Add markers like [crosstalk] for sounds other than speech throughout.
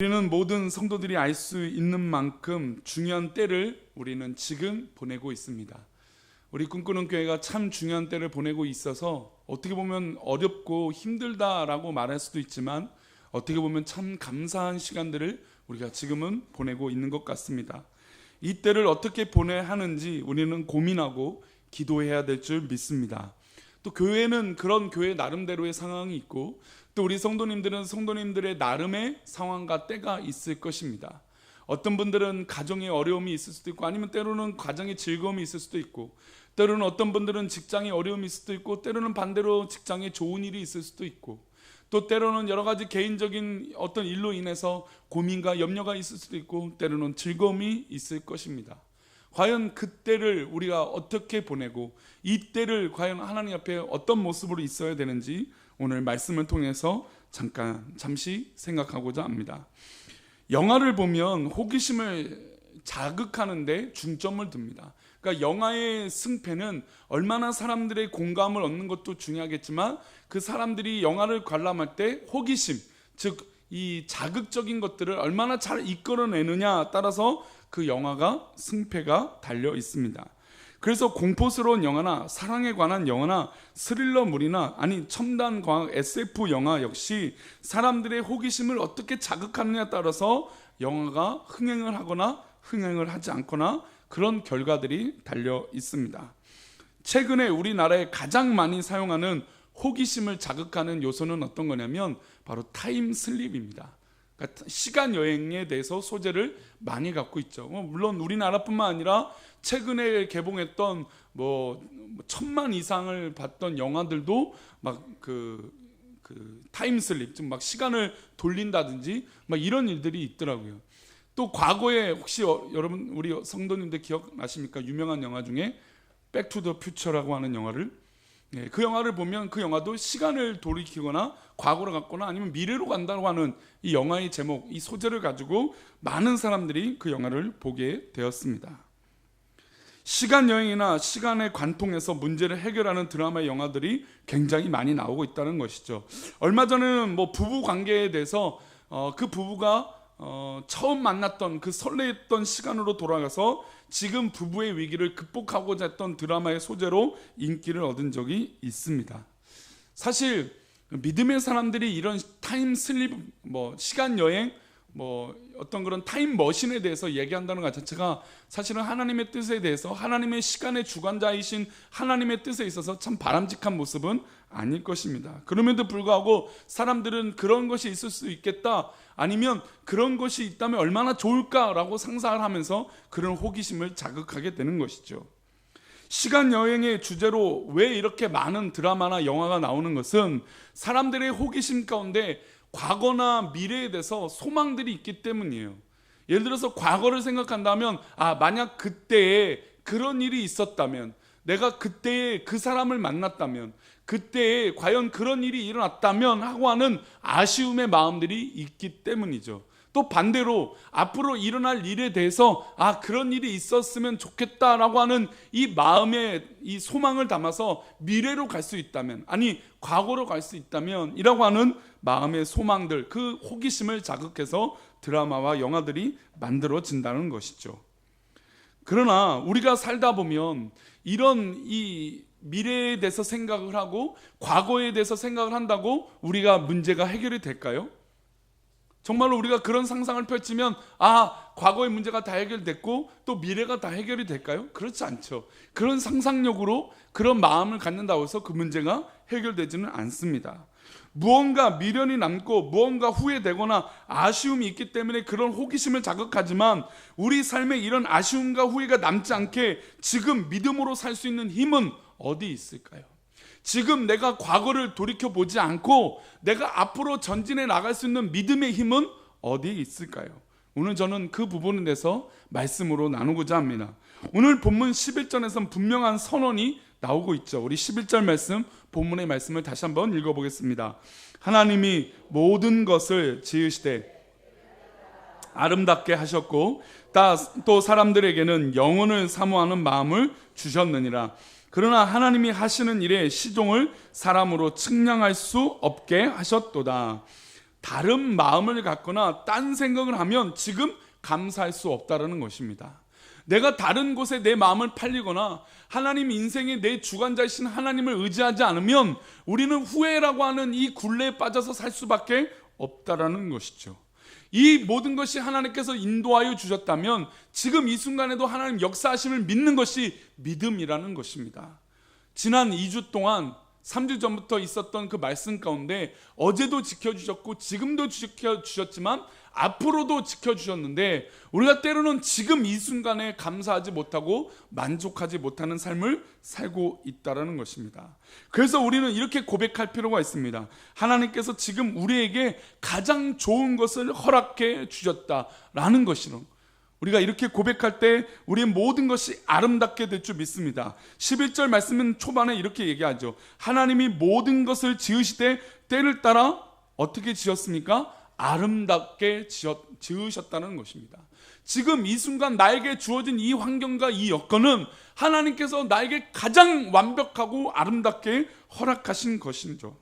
우리는 모든 성도들이 알 수 있는 만큼 중요한 때를 우리는 지금 보내고 있습니다. 우리 꿈꾸는 교회가 참 중요한 때를 보내고 있어서 어떻게 보면 어렵고 힘들다라고 말할 수도 있지만 어떻게 보면 참 감사한 시간들을 우리가 지금은 보내고 있는 것 같습니다. 이 때를 어떻게 보내야 하는지 우리는 고민하고 기도해야 될 줄 믿습니다. 또 교회는 그런 교회 나름대로의 상황이 있고 또 우리 성도님들은 성도님들의 나름의 상황과 때가 있을 것입니다. 어떤 분들은 가정에 어려움이 있을 수도 있고 아니면 때로는 가정에 즐거움이 있을 수도 있고 때로는 어떤 분들은 직장에 어려움이 있을 수도 있고 때로는 반대로 직장에 좋은 일이 있을 수도 있고 또 때로는 여러 가지 개인적인 어떤 일로 인해서 고민과 염려가 있을 수도 있고 때로는 즐거움이 있을 것입니다. 과연 그때를 우리가 어떻게 보내고 이 때를 과연 하나님 앞에 어떤 모습으로 있어야 되는지 오늘 말씀을 통해서 잠깐 잠시 생각하고자 합니다. 영화를 보면 호기심을 자극하는데 중점을 둡니다. 그러니까 영화의 승패는 얼마나 사람들의 공감을 얻는 것도 중요하겠지만 그 사람들이 영화를 관람할 때 호기심, 즉 이 자극적인 것들을 얼마나 잘 이끌어내느냐 따라서 그 영화가 승패가 달려 있습니다. 그래서 공포스러운 영화나 사랑에 관한 영화나 스릴러물이나 아니 첨단 과학 SF 영화 역시 사람들의 호기심을 어떻게 자극하느냐에 따라서 영화가 흥행을 하거나 흥행을 하지 않거나 그런 결과들이 달려 있습니다. 최근에 우리나라에 가장 많이 사용하는 호기심을 자극하는 요소는 어떤 거냐면 바로 타임 슬립입니다. 그러니까 시간 여행에 대해서 소재를 많이 갖고 있죠. 뭐 물론 우리나라뿐만 아니라 최근에 개봉했던 뭐 천만 이상을 봤던 영화들도 막그 그 타임슬립, 즉막 시간을 돌린다든지 막 이런 일들이 있더라고요. 또 과거에 혹시 어, 여러분 우리 성도님들 기억나십니까? 유명한 영화 중에 백투더 퓨처라고 하는 영화를 예, 그 영화를 보면 그 영화도 시간을 돌이키거나 과거로 갔거나 아니면 미래로 간다고 하는 이 영화의 제목, 이 소재를 가지고 많은 사람들이 그 영화를 보게 되었습니다. 시간 여행이나 시간의 관통에서 문제를 해결하는 드라마 영화들이 굉장히 많이 나오고 있다는 것이죠. 얼마 전에는 뭐 부부 관계에 대해서 어, 그 부부가 어, 처음 만났던 그 설레했던 시간으로 돌아가서 지금 부부의 위기를 극복하고자 했던 드라마의 소재로 인기를 얻은 적이 있습니다. 사실 믿음의 사람들이 이런 타임 슬립, 뭐 시간 여행, 뭐 어떤 그런 타임 머신에 대해서 얘기한다는 것 자체가 사실은 하나님의 뜻에 대해서 하나님의 시간의 주관자이신 하나님의 뜻에 있어서 참 바람직한 모습은 아닐 것입니다. 그럼에도 불구하고 사람들은 그런 것이 있을 수 있겠다. 아니면 그런 것이 있다면 얼마나 좋을까라고 상상을 하면서 그런 호기심을 자극하게 되는 것이죠. 시간 여행의 주제로 왜 이렇게 많은 드라마나 영화가 나오는 것은 사람들의 호기심 가운데 과거나 미래에 대해서 소망들이 있기 때문이에요. 예를 들어서 과거를 생각한다면 아 만약 그때에 그런 일이 있었다면 내가 그때에 그 사람을 만났다면 그때에 과연 그런 일이 일어났다면 하고 하는 아쉬움의 마음들이 있기 때문이죠. 또 반대로 앞으로 일어날 일에 대해서 아 그런 일이 있었으면 좋겠다라고 하는 이 마음의 이 소망을 담아서 미래로 갈 수 있다면 아니 과거로 갈 수 있다면이라고 하는 마음의 소망들 그 호기심을 자극해서 드라마와 영화들이 만들어진다는 것이죠. 그러나 우리가 살다 보면 이런 이 미래에 대해서 생각을 하고 과거에 대해서 생각을 한다고 우리가 문제가 해결이 될까요? 정말로 우리가 그런 상상을 펼치면 아 과거의 문제가 다 해결됐고 또 미래가 다 해결이 될까요? 그렇지 않죠. 그런 상상력으로 그런 마음을 갖는다고 해서 그 문제가 해결되지는 않습니다. 무언가 미련이 남고 무언가 후회되거나 아쉬움이 있기 때문에 그런 호기심을 자극하지만 우리 삶에 이런 아쉬움과 후회가 남지 않게 지금 믿음으로 살 수 있는 힘은 어디 있을까요? 지금 내가 과거를 돌이켜 보지 않고 내가 앞으로 전진해 나갈 수 있는 믿음의 힘은 어디에 있을까요? 오늘 저는 그 부분에 대해서 말씀으로 나누고자 합니다. 오늘 본문 11절에선 분명한 선언이 나오고 있죠. 우리 11절 말씀, 본문의 말씀을 다시 한번 읽어보겠습니다. 하나님이 모든 것을 지으시되 아름답게 하셨고 또 사람들에게는 영혼을 사모하는 마음을 주셨느니라. 그러나 하나님이 하시는 일에 시종을 사람으로 측량할 수 없게 하셨도다. 다른 마음을 갖거나 딴 생각을 하면 지금 감사할 수 없다라는 것입니다. 내가 다른 곳에 내 마음을 팔리거나 하나님 인생의 내 주관자이신 하나님을 의지하지 않으면 우리는 후회라고 하는 이 굴레에 빠져서 살 수밖에 없다라는 것이죠. 이 모든 것이 하나님께서 인도하여 주셨다면 지금 이 순간에도 하나님 역사하심을 믿는 것이 믿음이라는 것입니다. 지난 2주 동안 3주 전부터 있었던 그 말씀 가운데 어제도 지켜주셨고 지금도 지켜주셨지만 앞으로도 지켜주셨는데 우리가 때로는 지금 이 순간에 감사하지 못하고 만족하지 못하는 삶을 살고 있다라는 것입니다. 그래서 우리는 이렇게 고백할 필요가 있습니다. 하나님께서 지금 우리에게 가장 좋은 것을 허락해 주셨다라는 것이는 우리가 이렇게 고백할 때 우리의 모든 것이 아름답게 될 줄 믿습니다. 11절 말씀은 초반에 이렇게 얘기하죠. 하나님이 모든 것을 지으시되 때를 따라 어떻게 지었습니까? 아름답게 지었, 지으셨다는 것입니다. 지금 이 순간 나에게 주어진 이 환경과 이 여건은 하나님께서 나에게 가장 완벽하고 아름답게 허락하신 것이죠.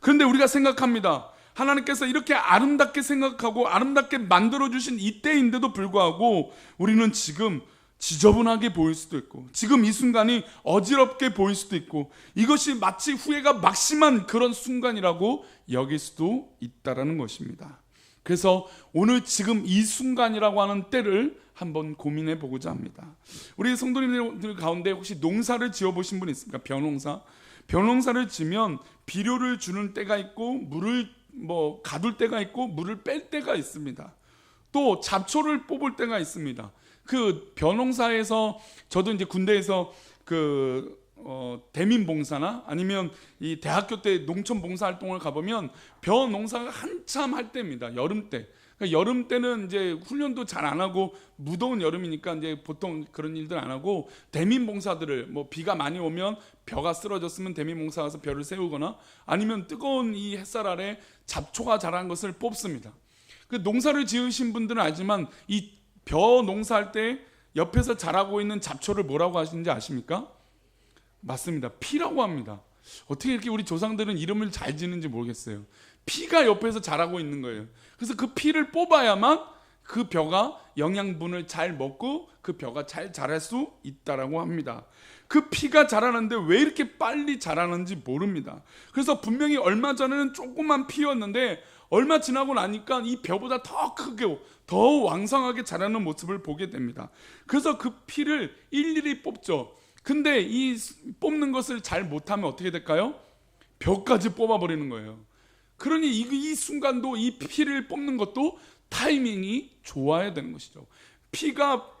그런데 우리가 생각합니다. 하나님께서 이렇게 아름답게 생각하고 아름답게 만들어주신 이때인데도 불구하고 우리는 지금 지저분하게 보일 수도 있고 지금 이 순간이 어지럽게 보일 수도 있고 이것이 마치 후회가 막심한 그런 순간이라고 여길 수도 있다라는 것입니다. 그래서 오늘 지금 이 순간이라고 하는 때를 한번 고민해 보고자 합니다. 우리 성도님들 가운데 혹시 농사를 지어 보신 분 있습니까? 벼농사. 벼농사를 지면 비료를 주는 때가 있고 물을 뭐 가둘 때가 있고 물을 뺄 때가 있습니다. 또 잡초를 뽑을 때가 있습니다. 그 벼농사에서 저도 이제 군대에서 그 어, 대민 봉사나 아니면 이 대학교 때 농촌 봉사 활동을 가보면 벼 농사가 한참 할 때입니다. 여름 때. 그러니까 여름 때는 이제 훈련도 잘 안 하고 무더운 여름이니까 이제 보통 그런 일들 안 하고 대민 봉사들을 뭐 비가 많이 오면 벼가 쓰러졌으면 대민 봉사 가서 벼를 세우거나 아니면 뜨거운 이 햇살 아래 잡초가 자란 것을 뽑습니다. 그 농사를 지으신 분들은 알지만 이 벼 농사할 때 옆에서 자라고 있는 잡초를 뭐라고 하시는지 아십니까? 맞습니다. 피라고 합니다. 어떻게 이렇게 우리 조상들은 이름을 잘 지는지 모르겠어요. 피가 옆에서 자라고 있는 거예요. 그래서 그 피를 뽑아야만 그 벼가 영양분을 잘 먹고 그 벼가 잘 자랄 수 있다라고 합니다. 그 피가 자라는데 왜 이렇게 빨리 자라는지 모릅니다. 그래서 분명히 얼마 전에는 조금만 피였는데 얼마 지나고 나니까 이 벼보다 더 크게 더 왕성하게 자라는 모습을 보게 됩니다. 그래서 그 피를 일일이 뽑죠. 근데 이 뽑는 것을 잘 못하면 어떻게 될까요? 벼까지 뽑아버리는 거예요. 그러니 이, 이 순간도 이 피를 뽑는 것도 타이밍이 좋아야 되는 것이죠. 피가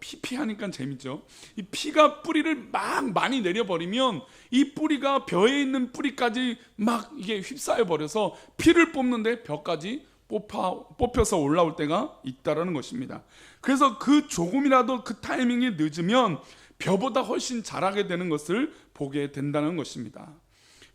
피피하니까 재밌죠. 이 피가 뿌리를 막 많이 내려버리면 이 뿌리가 벼에 있는 뿌리까지 막 이게 휩싸여 버려서 피를 뽑는데 벼까지 뽑아, 뽑혀서 올라올 때가 있다라는 것입니다. 그래서 그 조금이라도 그 타이밍이 늦으면 벼보다 훨씬 잘하게 되는 것을 보게 된다는 것입니다.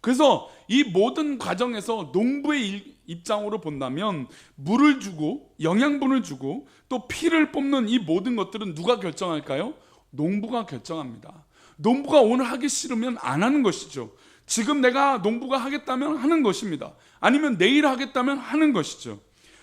그래서 이 모든 과정에서 농부의 입장으로 본다면 물을 주고 영양분을 주고 또 피를 뽑는 이 모든 것들은 누가 결정할까요? 농부가 결정합니다. 농부가 오늘 하기 싫으면 안 하는 것이죠. 지금 내가 농부가 하겠다면 하는 것입니다. 아니면 내일 하겠다면 하는 것이죠.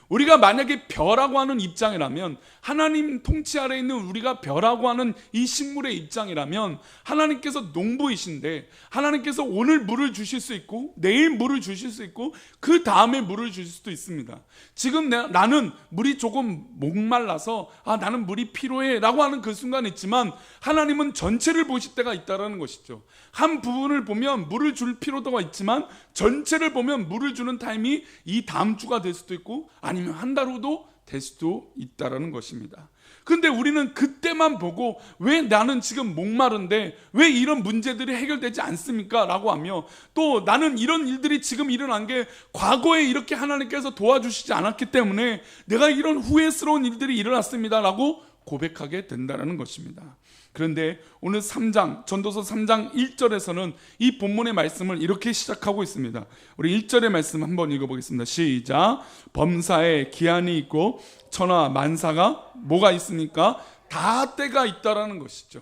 우리가 만약에 벼라고 하는 입장이라면 하나님 통치 아래 있는 우리가 벼라고 하는 이 식물의 입장이라면 하나님께서 농부이신데 하나님께서 오늘 물을 주실 수 있고 내일 물을 주실 수 있고 그 다음에 물을 주실 수도 있습니다. 지금 내, 나는 물이 조금 목말라서 아 나는 물이 필요해라고 하는 그 순간 있지만 하나님은 전체를 보실 때가 있다라는 것이죠. 한 부분을 보면 물을 줄 필요도가 있지만 전체를 보면 물을 주는 타임이 이 다음 주가 될 수도 있고 아니면 한 달 후도 될 수도 있다라는 것입니다. 근데 우리는 그때만 보고 왜 나는 지금 목마른데 왜 이런 문제들이 해결되지 않습니까? 라고 하며 또 나는 이런 일들이 지금 일어난 게 과거에 이렇게 하나님께서 도와주시지 않았기 때문에 내가 이런 후회스러운 일들이 일어났습니다. 라고 고백하게 된다는 것입니다. 그런데 오늘 3장, 전도서 3장 1절에서는 이 본문의 말씀을 이렇게 시작하고 있습니다. 우리 1절의 말씀 한번 읽어 보겠습니다. 시작. 범사에 기한이 있고 천하 만사가 뭐가 있습니까? 다 때가 있다라는 것이죠.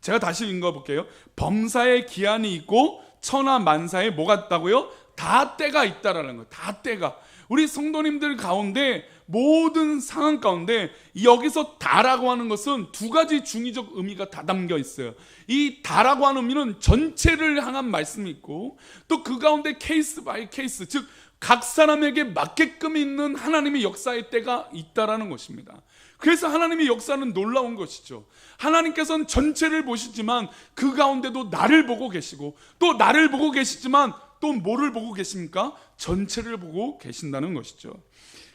제가 다시 읽어 볼게요. 범사에 기한이 있고 천하 만사에 뭐가 있다고요? 다 때가 있다라는 거예요. 다 때가. 우리 성도님들 가운데 모든 상황 가운데 여기서 다라고 하는 것은 두 가지 중의적 의미가 다 담겨 있어요. 이 다라고 하는 의미는 전체를 향한 말씀이 있고 또 그 가운데 케이스 바이 케이스 즉 각 사람에게 맞게끔 있는 하나님의 역사의 때가 있다라는 것입니다. 그래서 하나님의 역사는 놀라운 것이죠. 하나님께서는 전체를 보시지만 그 가운데도 나를 보고 계시고 또 나를 보고 계시지만 또 뭐를 보고 계십니까? 전체를 보고 계신다는 것이죠.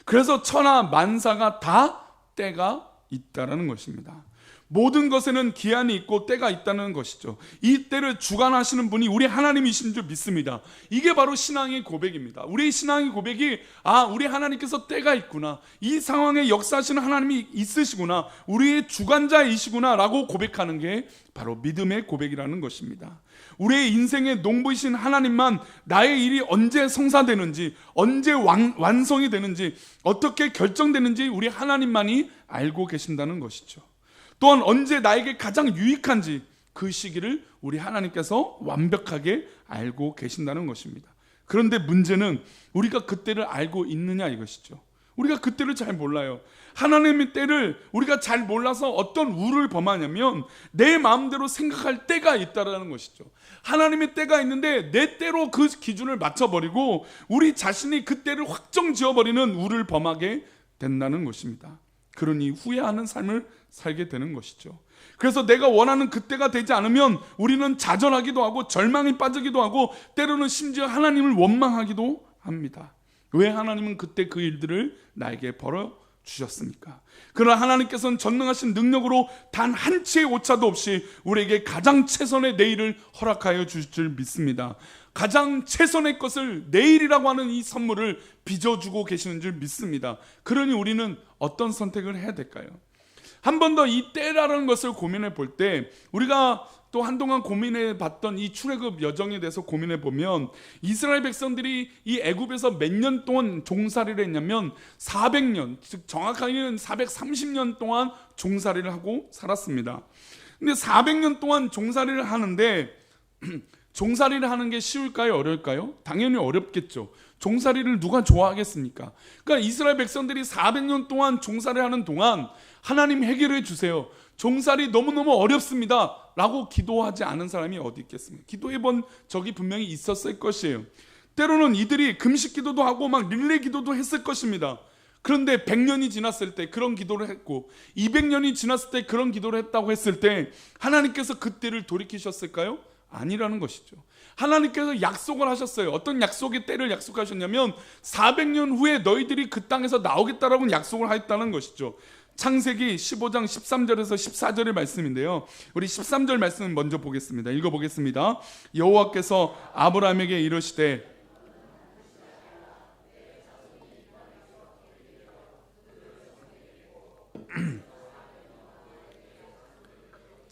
그래서 천하 만사가 다 때가 있다라는 것입니다. 모든 것에는 기한이 있고 때가 있다는 것이죠. 이 때를 주관하시는 분이 우리 하나님이신 줄 믿습니다. 이게 바로 신앙의 고백입니다. 우리 신앙의 고백이 아, 우리 하나님께서 때가 있구나. 이 상황에 역사하시는 하나님이 있으시구나. 우리의 주관자이시구나라고 고백하는 게 바로 믿음의 고백이라는 것입니다. 우리의 인생의 농부이신 하나님만 나의 일이 언제 성사되는지, 언제 완, 완성이 되는지, 어떻게 결정되는지 우리 하나님만이 알고 계신다는 것이죠. 또한 언제 나에게 가장 유익한지 그 시기를 우리 하나님께서 완벽하게 알고 계신다는 것입니다. 그런데 문제는 우리가 그때를 알고 있느냐 이것이죠. 우리가 그때를 잘 몰라요. 하나님의 때를 우리가 잘 몰라서 어떤 우를 범하냐면 내 마음대로 생각할 때가 있다라는 것이죠. 하나님의 때가 있는데 내 때로 그 기준을 맞춰버리고 우리 자신이 그 때를 확정 지어버리는 우를 범하게 된다는 것입니다. 그러니 후회하는 삶을 살게 되는 것이죠. 그래서 내가 원하는 그때가 되지 않으면 우리는 좌절하기도 하고 절망에 빠지기도 하고 때로는 심지어 하나님을 원망하기도 합니다. 왜 하나님은 그때 그 일들을 나에게 벌어 주셨습니까? 그러나 하나님께서는 전능하신 능력으로 단 한 치의 오차도 없이 우리에게 가장 최선의 내일을 허락하여 주실 줄 믿습니다. 가장 최선의 것을 내일이라고 하는 이 선물을 빚어주고 계시는 줄 믿습니다. 그러니 우리는 어떤 선택을 해야 될까요? 한 번 더 이 때라는 것을 고민해 볼 때 우리가 또 한동안 고민해 봤던 이 출애굽 여정에 대해서 고민해 보면 이스라엘 백성들이 이 애굽에서 몇 년 동안 종살이를 했냐면 400년 즉 정확하게는 430년 동안 종살이를 하고 살았습니다. 근데 400년 동안 종살이를 하는데 [clears throat] 종살이를 하는 게 쉬울까요? 어려울까요? 당연히 어렵겠죠. 종살이를 누가 좋아하겠습니까? 그러니까 이스라엘 백성들이 400년 동안 종살이를 하는 동안 하나님 해결해 주세요. 종살이 너무너무 어렵습니다. 라고 기도하지 않은 사람이 어디 있겠습니까? 기도해 본 적이 분명히 있었을 것이에요. 때로는 이들이 금식 기도도 하고 막 릴레이 기도도 했을 것입니다. 그런데 100년이 지났을 때 그런 기도를 했고 200년이 지났을 때 그런 기도를 했다고 했을 때 하나님께서 그때를 돌이키셨을까요? 아니라는 것이죠. 하나님께서 약속을 하셨어요. 어떤 약속의 때를 약속하셨냐면 400년 후에 너희들이 그 땅에서 나오겠다라고 약속을 하였다는 것이죠. 창세기 15장 13절에서 14절의 말씀인데요. 우리 13절 말씀 먼저 보겠습니다. 읽어 보겠습니다. 여호와께서 아브라함에게 이르시되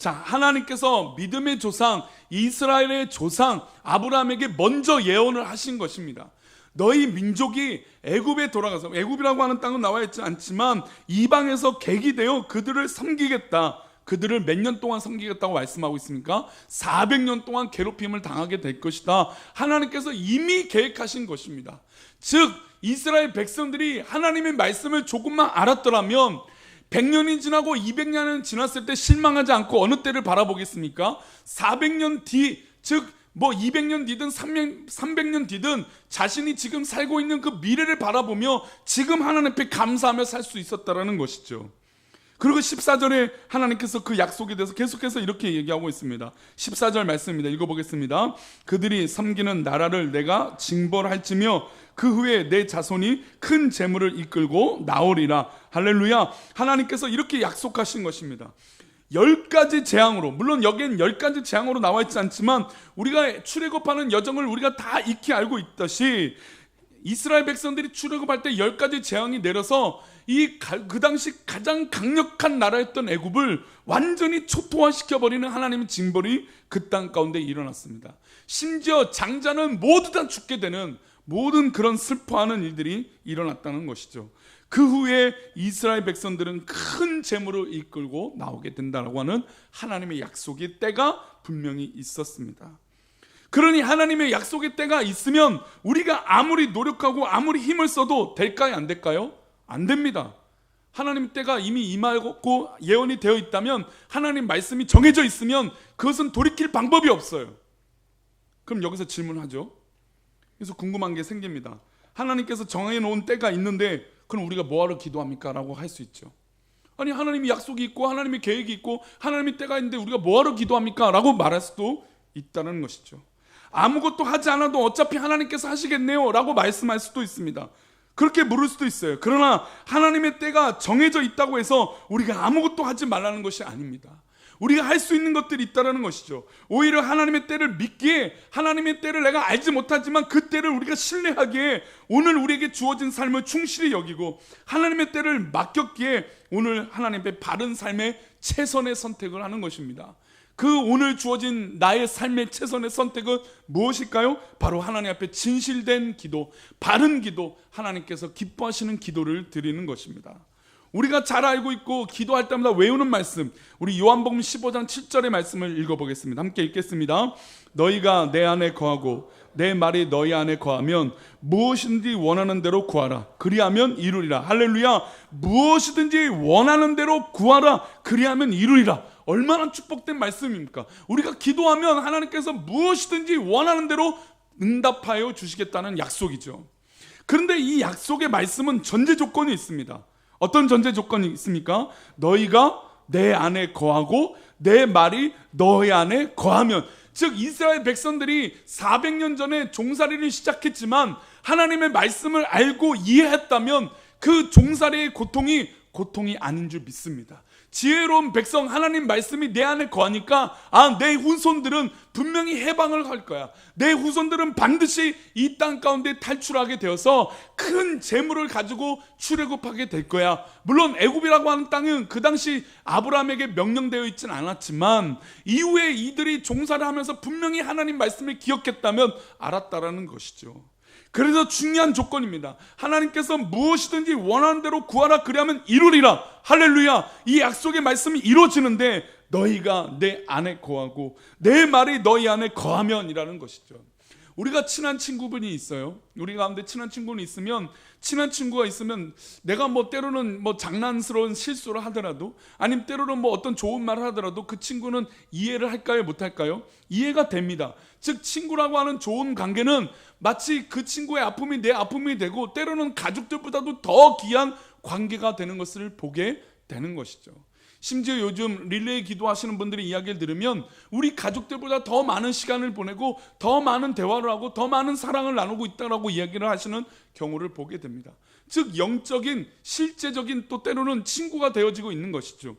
자, 하나님께서 믿음의 조상, 이스라엘의 조상 아브라함에게 먼저 예언을 하신 것입니다. 너희 민족이 애굽에 돌아가서 애굽이라고 하는 땅은 나와 있지 않지만 이방에서 객이 되어 그들을 섬기겠다. 그들을 몇 년 동안 섬기겠다고 말씀하고 있습니까? 400년 동안 괴롭힘을 당하게 될 것이다. 하나님께서 이미 계획하신 것입니다. 즉 이스라엘 백성들이 하나님의 말씀을 조금만 알았더라면 100년이 지나고 200년이 지났을 때 실망하지 않고 어느 때를 바라보겠습니까? 400년 뒤, 즉, 뭐 200년 뒤든 300년 뒤든 자신이 지금 살고 있는 그 미래를 바라보며 지금 하나님 앞에 감사하며 살 수 있었다라는 것이죠. 그리고 14절에 하나님께서 그 약속에 대해서 계속해서 이렇게 얘기하고 있습니다. 14절 말씀입니다. 읽어보겠습니다. 그들이 섬기는 나라를 내가 징벌할지며 그 후에 내 자손이 큰 재물을 이끌고 나오리라. 할렐루야. 하나님께서 이렇게 약속하신 것입니다. 열 가지 재앙으로 물론 여기엔 열 가지 재앙으로 나와 있지 않지만 우리가 출애굽하는 여정을 우리가 다 익히 알고 있듯이 이스라엘 백성들이 출애굽할 때 열 가지 재앙이 내려서 이 그 당시 가장 강력한 나라였던 애굽을 완전히 초토화시켜 버리는 하나님의 징벌이 그 땅 가운데 일어났습니다. 심지어 장자는 모두 다 죽게 되는 모든 그런 슬퍼하는 일들이 일어났다는 것이죠. 그 후에 이스라엘 백성들은 큰 재물을 이끌고 나오게 된다라고 하는 하나님의 약속의 때가 분명히 있었습니다. 그러니 하나님의 약속의 때가 있으면 우리가 아무리 노력하고 아무리 힘을 써도 될까요? 안 될까요? 안 됩니다. 하나님 때가 이미 임하고 예언이 되어 있다면 하나님 말씀이 정해져 있으면 그것은 돌이킬 방법이 없어요. 그럼 여기서 질문하죠. 그래서 궁금한 게 생깁니다. 하나님께서 정해 놓은 때가 있는데 그럼 우리가 뭐하러 기도합니까? 라고 할 수 있죠. 아니 하나님이 약속이 있고 하나님의 계획이 있고 하나님의 때가 있는데 우리가 뭐하러 기도합니까? 라고 말할 수도 있다는 것이죠. 아무것도 하지 않아도 어차피 하나님께서 하시겠네요. 라고 말씀할 수도 있습니다. 그렇게 물을 수도 있어요. 그러나 하나님의 때가 정해져 있다고 해서 우리가 아무것도 하지 말라는 것이 아닙니다. 우리가 할 수 있는 것들이 있다라는 것이죠. 오히려 하나님의 때를 믿기에 하나님의 때를 내가 알지 못하지만 그 때를 우리가 신뢰하기에 오늘 우리에게 주어진 삶을 충실히 여기고 하나님의 때를 맡겼기에 오늘 하나님의 바른 삶의 최선의 선택을 하는 것입니다. 그 오늘 주어진 나의 삶의 최선의 선택은 무엇일까요? 바로 하나님 앞에 진실된 기도, 바른 기도, 하나님께서 기뻐하시는 기도를 드리는 것입니다. 우리가 잘 알고 있고 기도할 때마다 외우는 말씀, 우리 요한복음 15장 7절의 말씀을 읽어보겠습니다. 함께 읽겠습니다. 너희가 내 안에 거하고 내 말이 너희 안에 거하면 무엇이든지 원하는 대로 구하라. 그리하면 이루리라. 할렐루야. 무엇이든지 원하는 대로 구하라. 그리하면 이루리라. 얼마나 축복된 말씀입니까? 우리가 기도하면 하나님께서 무엇이든지 원하는 대로 응답하여 주시겠다는 약속이죠. 그런데 이 약속의 말씀은 전제 조건이 있습니다. 어떤 전제 조건이 있습니까? 너희가 내 안에 거하고 내 말이 너희 안에 거하면 즉 이스라엘 백성들이 400년 전에 종살이를 시작했지만 하나님의 말씀을 알고 이해했다면 그 종살이의 고통이 고통이 아닌 줄 믿습니다. 지혜로운 백성 하나님 말씀이 내 안에 거하니까 아 내 후손들은 분명히 해방을 할 거야. 내 후손들은 반드시 이 땅 가운데 탈출하게 되어서 큰 재물을 가지고 출애굽하게 될 거야. 물론 애굽이라고 하는 땅은 그 당시 아브라함에게 명령되어 있지는 않았지만 이후에 이들이 종사를 하면서 분명히 하나님 말씀을 기억했다면 알았다라는 것이죠. 그래서 중요한 조건입니다. 하나님께서 무엇이든지 원하는 대로 구하라 그리하면 이루리라. 할렐루야. 이 약속의 말씀이 이루어지는데 너희가 내 안에 거하고 내 말이 너희 안에 거하면이라는 것이죠. 우리가 친한 친구분이 있어요. 우리 가운데 친한 친구는 있으면 친한 친구가 있으면 내가 뭐 때로는 뭐 장난스러운 실수를 하더라도 아니면 때로는 뭐 어떤 좋은 말을 하더라도 그 친구는 이해를 할까요 못 할까요? 이해가 됩니다. 즉 친구라고 하는 좋은 관계는 마치 그 친구의 아픔이 내 아픔이 되고 때로는 가족들보다도 더 귀한 관계가 되는 것을 보게 되는 것이죠. 심지어 요즘 릴레이 기도하시는 분들의 이야기를 들으면 우리 가족들보다 더 많은 시간을 보내고 더 많은 대화를 하고 더 많은 사랑을 나누고 있다라고 이야기를 하시는 경우를 보게 됩니다. 즉 영적인 실제적인 또 때로는 친구가 되어지고 있는 것이죠.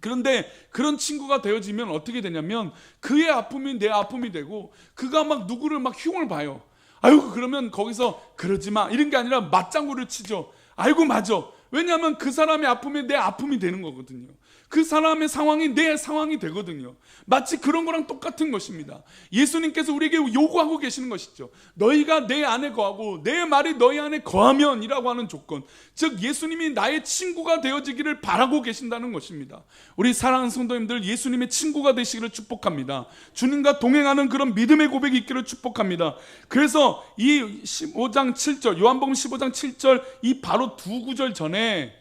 그런데 그런 친구가 되어지면 어떻게 되냐면 그의 아픔이 내 아픔이 되고 그가 막 누구를 막 흉을 봐요. 아유 그러면 거기서 그러지 마 이런 게 아니라 맞장구를 치죠. 아이고 맞아. 왜냐하면 그 사람의 아픔이 내 아픔이 되는 거거든요. 그 사람의 상황이 내 상황이 되거든요. 마치 그런 거랑 똑같은 것입니다. 예수님께서 우리에게 요구하고 계시는 것이죠. 너희가 내 안에 거하고 내 말이 너희 안에 거하면이라고 하는 조건. 즉 예수님이 나의 친구가 되어지기를 바라고 계신다는 것입니다. 우리 사랑하는 성도님들 예수님의 친구가 되시기를 축복합니다. 주님과 동행하는 그런 믿음의 고백이 있기를 축복합니다. 그래서 이 15장 7절 요한복음 15장 7절 이 바로 두 구절 전에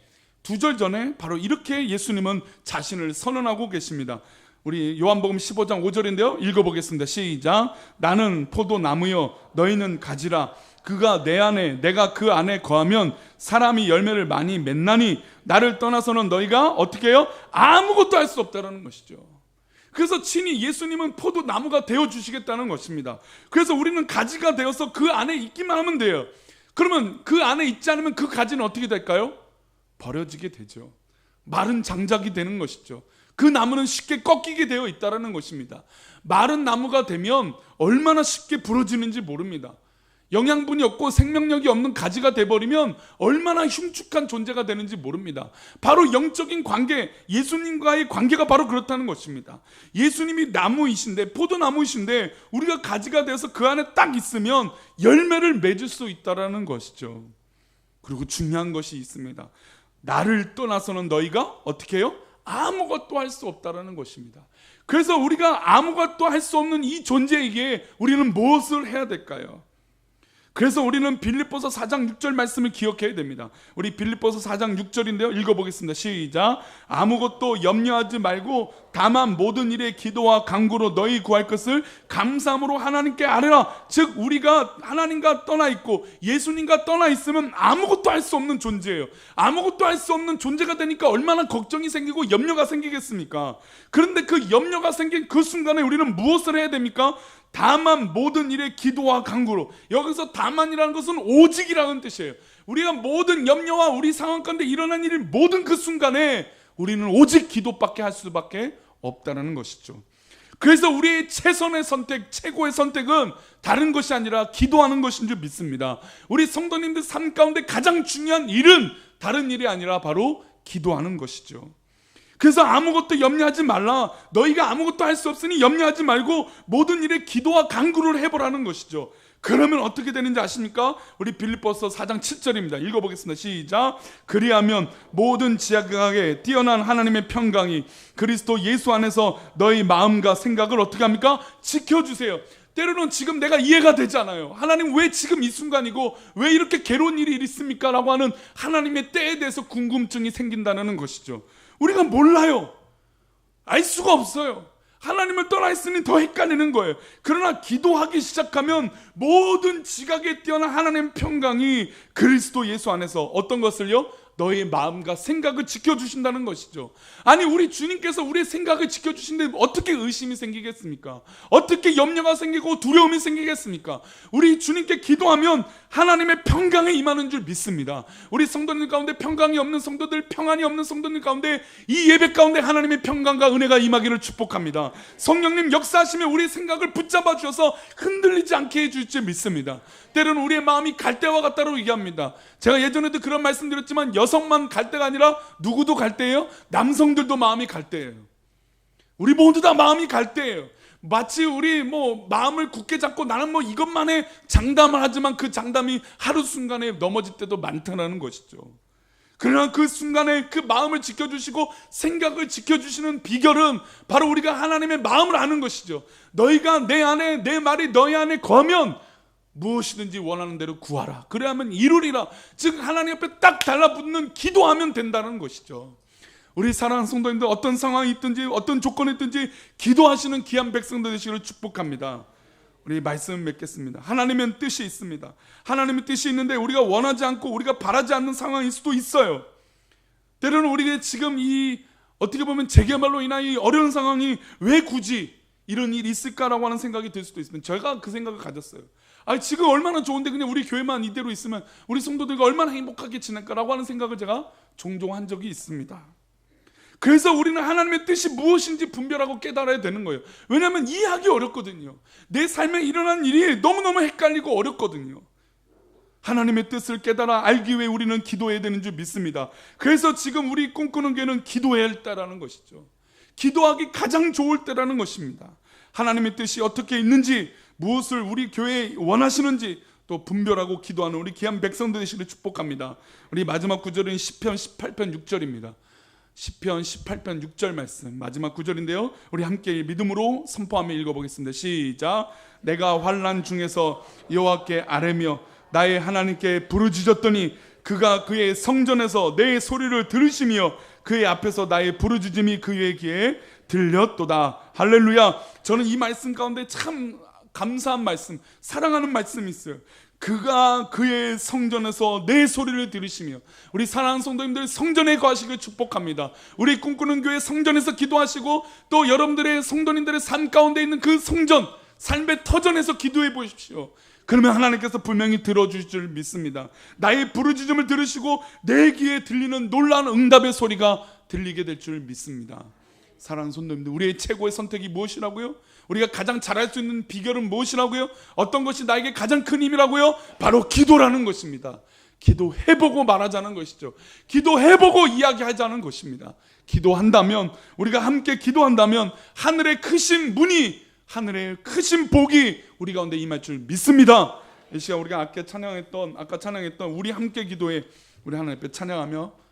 두 절 전에 바로 이렇게 예수님은 자신을 선언하고 계십니다. 우리 요한복음 15장 5절인데요. 읽어보겠습니다. 시작. 나는 포도나무여 너희는 가지라. 그가 내 안에 내가 그 안에 거하면 사람이 열매를 많이 맺나니 나를 떠나서는 너희가 어떻게 해요? 아무것도 할 수 없다라는 것이죠. 그래서 친히 예수님은 포도나무가 되어 주시겠다는 것입니다. 그래서 우리는 가지가 되어서 그 안에 있기만 하면 돼요. 그러면 그 안에 있지 않으면 그 가지는 어떻게 될까요? 버려지게 되죠. 마른 장작이 되는 것이죠. 그 나무는 쉽게 꺾이게 되어 있다라는 것입니다. 마른 나무가 되면 얼마나 쉽게 부러지는지 모릅니다. 영양분이 없고 생명력이 없는 가지가 돼버리면 얼마나 흉측한 존재가 되는지 모릅니다. 바로 영적인 관계, 예수님과의 관계가 바로 그렇다는 것입니다. 예수님이 나무이신데, 포도나무이신데, 우리가 가지가 되어서 그 안에 딱 있으면 열매를 맺을 수 있다라는 것이죠. 그리고 중요한 것이 있습니다. 나를 떠나서는 너희가 어떻게 해요? 아무것도 할 수 없다라는 것입니다. 그래서 우리가 아무것도 할 수 없는 이 존재에게 우리는 무엇을 해야 될까요? 그래서 우리는 빌립보서 4장 6절 말씀을 기억해야 됩니다. 우리 빌립보서 4장 6절인데요. 읽어보겠습니다. 시작. 아무것도 염려하지 말고 다만 모든 일에 기도와 간구로 너희 구할 것을 감사함으로 하나님께 아뢰라. 즉 우리가 하나님과 떠나 있고 예수님과 떠나 있으면 아무것도 할 수 없는 존재예요. 아무것도 할 수 없는 존재가 되니까 얼마나 걱정이 생기고 염려가 생기겠습니까? 그런데 그 염려가 생긴 그 순간에 우리는 무엇을 해야 됩니까? 다만 모든 일에 기도와 간구로 여기서 다만이라는 것은 오직이라는 뜻이에요. 우리가 모든 염려와 우리 상황 가운데 일어난 일을 모든 그 순간에 우리는 오직 기도밖에 할 수밖에 없다는 것이죠. 그래서 우리의 최선의 선택, 최고의 선택은 다른 것이 아니라 기도하는 것인 줄 믿습니다. 우리 성도님들 삶 가운데 가장 중요한 일은 다른 일이 아니라 바로 기도하는 것이죠. 그래서 아무것도 염려하지 말라. 너희가 아무것도 할 수 없으니 염려하지 말고 모든 일에 기도와 간구를 해보라는 것이죠. 그러면 어떻게 되는지 아십니까? 우리 빌립보서 4장 7절입니다. 읽어보겠습니다. 시작. 그리하면 모든 지각에 뛰어난 하나님의 평강이 그리스도 예수 안에서 너희 마음과 생각을 어떻게 합니까? 지켜주세요. 때로는 지금 내가 이해가 되잖아요. 하나님 왜 지금 이 순간이고 왜 이렇게 괴로운 일이 있습니까? 라고 하는 하나님의 때에 대해서 궁금증이 생긴다는 것이죠. 우리가 몰라요. 알 수가 없어요. 하나님을 떠나 있으니 더 헷갈리는 거예요. 그러나 기도하기 시작하면 모든 지각에 뛰어난 하나님의 평강이 그리스도 예수 안에서 어떤 것을요? 너의 마음과 생각을 지켜주신다는 것이죠. 아니, 우리 주님께서 우리의 생각을 지켜주신데 어떻게 의심이 생기겠습니까? 어떻게 염려가 생기고 두려움이 생기겠습니까? 우리 주님께 기도하면 하나님의 평강에 임하는 줄 믿습니다. 우리 성도들 가운데 평강이 없는 성도들, 평안이 없는 성도들 가운데 이 예배 가운데 하나님의 평강과 은혜가 임하기를 축복합니다. 성령님 역사하시며 우리의 생각을 붙잡아 주셔서 흔들리지 않게 해줄 줄 믿습니다. 때로는 우리의 마음이 갈대와 같다고 얘기합니다. 제가 예전에도 그런 말씀 드렸지만 여성만 갈대가 아니라 누구도 갈대예요? 남성들도 마음이 갈대예요. 우리 모두 다 마음이 갈대예요. 마치 우리 뭐 마음을 굳게 잡고 나는 뭐 이것만 해 장담을 하지만 그 장담이 하루 순간에 넘어질 때도 많다는 것이죠. 그러나 그 순간에 그 마음을 지켜주시고 생각을 지켜주시는 비결은 바로 우리가 하나님의 마음을 아는 것이죠. 너희가 내 안에 내 말이 너희 안에 거면 무엇이든지 원하는 대로 구하라. 그래야만 이루리라. 즉 하나님 앞에 딱 달라붙는 기도하면 된다는 것이죠. 우리 사랑하는 성도님들 어떤 상황이 있든지 어떤 조건이 있든지 기도하시는 귀한 백성들 되시기를 축복합니다. 우리 말씀 맺겠습니다. 하나님의 뜻이 있습니다. 하나님의 뜻이 있는데 우리가 원하지 않고 우리가 바라지 않는 상황일 수도 있어요. 때로는 우리가 지금 이 어떻게 보면 재개발로 인한 이 어려운 상황이 왜 굳이 이런 일이 있을까라고 하는 생각이 들 수도 있습니다. 제가 그 생각을 가졌어요. 아 지금 얼마나 좋은데 그냥 우리 교회만 이대로 있으면 우리 성도들과 얼마나 행복하게 지낼까라고 하는 생각을 제가 종종 한 적이 있습니다. 그래서 우리는 하나님의 뜻이 무엇인지 분별하고 깨달아야 되는 거예요. 왜냐하면 이해하기 어렵거든요. 내 삶에 일어난 일이 너무너무 헷갈리고 어렵거든요. 하나님의 뜻을 깨달아 알기 위해 우리는 기도해야 되는 줄 믿습니다. 그래서 지금 우리 꿈꾸는 교회는 기도해야 할 때라는 것이죠. 기도하기 가장 좋을 때라는 것입니다. 하나님의 뜻이 어떻게 있는지, 무엇을 우리 교회에 원하시는지 또 분별하고 기도하는 우리 귀한 백성들 되시기를 축복합니다. 우리 마지막 구절은 10편 18편 6절입니다. 10편 18편 6절 말씀 마지막 구절인데요. 우리 함께 믿음으로 선포하며 읽어보겠습니다. 시작. 내가 환란 중에서 여호와께 아뢰며 나의 하나님께 부르짖었더니 그가 그의 성전에서 내 소리를 들으시며 그의 앞에서 나의 부르짖음이 그의 귀에 들렸도다. 할렐루야. 저는 이 말씀 가운데 참 감사한 말씀, 사랑하는 말씀이 있어요. 그가 그의 성전에서 내 소리를 들으시며 우리 사랑하는 성도님들 성전에 거하시길 축복합니다. 우리 꿈꾸는 교회 성전에서 기도하시고 또 여러분들의 성도님들의 삶 가운데 있는 그 성전, 삶의 터전에서 기도해 보십시오. 그러면 하나님께서 분명히 들어주실 줄 믿습니다. 나의 부르짖음을 들으시고 내 귀에 들리는 놀라운 응답의 소리가 들리게 될 줄 믿습니다. 사랑하는 손님들, 우리의 최고의 선택이 무엇이라고요? 우리가 가장 잘할 수 있는 비결은 무엇이라고요? 어떤 것이 나에게 가장 큰 힘이라고요? 바로 기도라는 것입니다. 기도해보고 말하자는 것이죠. 기도해보고 이야기하자는 것입니다. 기도한다면, 우리가 함께 기도한다면, 하늘의 크신 문이, 하늘의 크신 복이 우리 가운데 임할 줄 믿습니다. 이 시간 우리가 아까 찬양했던, 아까 찬양했던 우리 함께 기도에 우리 하나님 앞에 찬양하며